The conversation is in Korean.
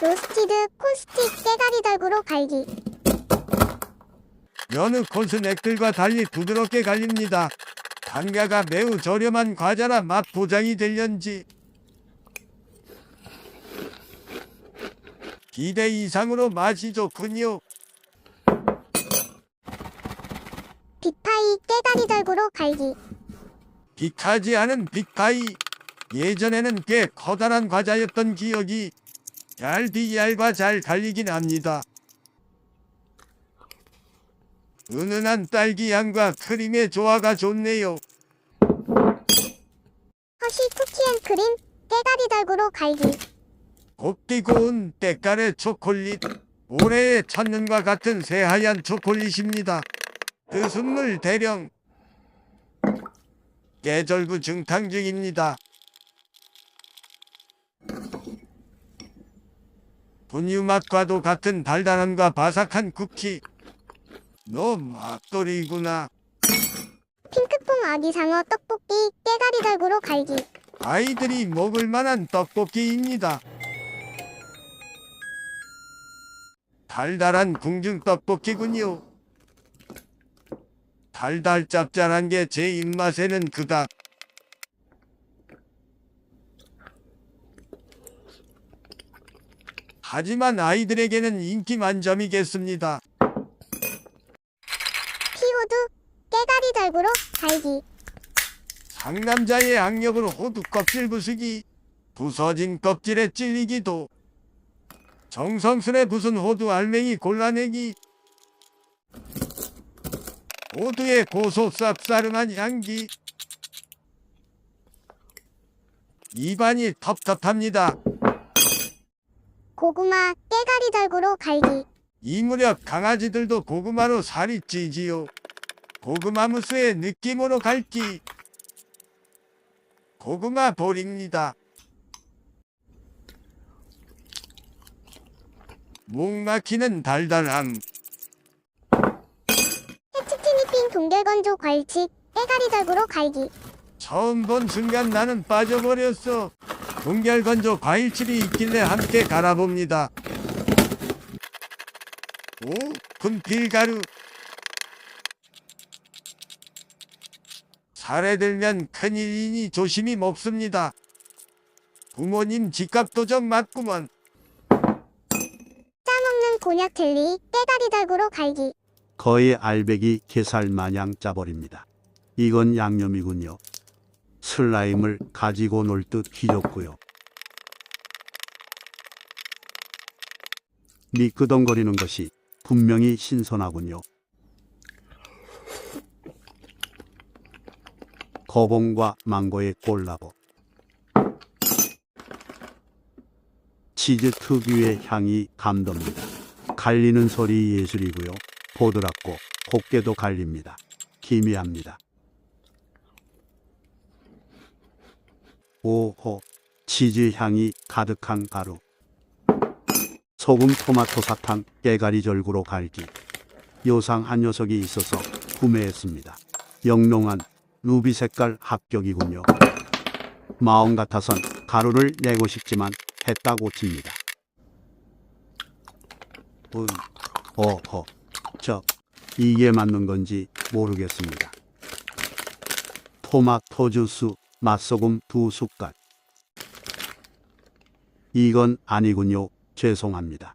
로스티드 콘스틱 깨가리 달구로 갈기. 여느 콘스넥들과 달리 부드럽게 갈립니다. 단가가 매우 저렴한 과자라 맛 보장이 될련지 기대 이상으로 맛이 좋군요. 빅파이 깨가리 달구로 갈기. 빅하지 않은 빅파이 예전에는 꽤 커다란 과자였던 기억이 얇디얇아 잘 갈리긴 합니다. 은은한 딸기 향과 크림의 조화가 좋네요. 허쉬 쿠키앤 크림 깨가리 달구로 갈기. 곱디 고운 때깔의 초콜릿 올해의 천년과 같은 새하얀 초콜릿입니다. 그 순물 대령 계절구 증탕 중입니다. 분유 맛과도 같은 달달함과 바삭한 쿠키 너 맛돌이구나 핑크퐁 아기 상어 떡볶이 깨가리 달구로 갈기. 아이들이 먹을 만한 떡볶이입니다. 달달한 궁중 떡볶이군요. 달달 짭짤한 게 제 입맛에는 그닥. 하지만 아이들에게는 인기 만점이겠습니다. 피호두 깨가리 달구로 갈기. 상남자의 악력으로 호두 껍질 부수기, 부서진 껍질에 찔리기도, 정성스레 부순 호두 알맹이 골라내기, 호두의 고소 쌉싸름한 향기, 입안이 텁텁합니다. 고구마 깨가리 달구로 갈기. 이 무렵 강아지들도 고구마로 살이 찌지요. 고구마 무스의 느낌으로 갈기. 고구마 볼입니다. 목 막히는 달달함. 해치티니핑 동결건조 과일칩 깨가리 달구로 갈기. 처음 본 순간 나는 빠져버렸어. 동결건조 과일칩이 있길래 함께 갈아봅니다. 오, 분필가루. 살에 들면 큰일이니 조심히 먹습니다. 부모님 집값도 좀 맞구먼. 짜먹는 곤약 젤리 깨가리 달구로 갈기. 거의 알배기 게살 마냥 짜버립니다. 이건 양념이군요. 슬라임을 가지고 놀듯 휘젓고요. 미끄덩거리는 것이 분명히 신선하군요. 거봉과 망고의 콜라보. 치즈 특유의 향이 감돕니다. 갈리는 소리 예술이고요. 보드랍고 곱게도 갈립니다. 기미합니다. 오호, 치즈 향이 가득한 가루. 소금 토마토 사탕 깨가리 절구로 갈기. 요상 한 녀석이 있어서 구매했습니다. 영롱한 루비 색깔 합격이군요. 마음 같아선 가루를 내고 싶지만 했다 고칩니다. 음, 어허, 저 이게 맞는 건지 모르겠습니다. 토마토 주스, 맛소금 두 숟갈. 이건 아니군요. 죄송합니다.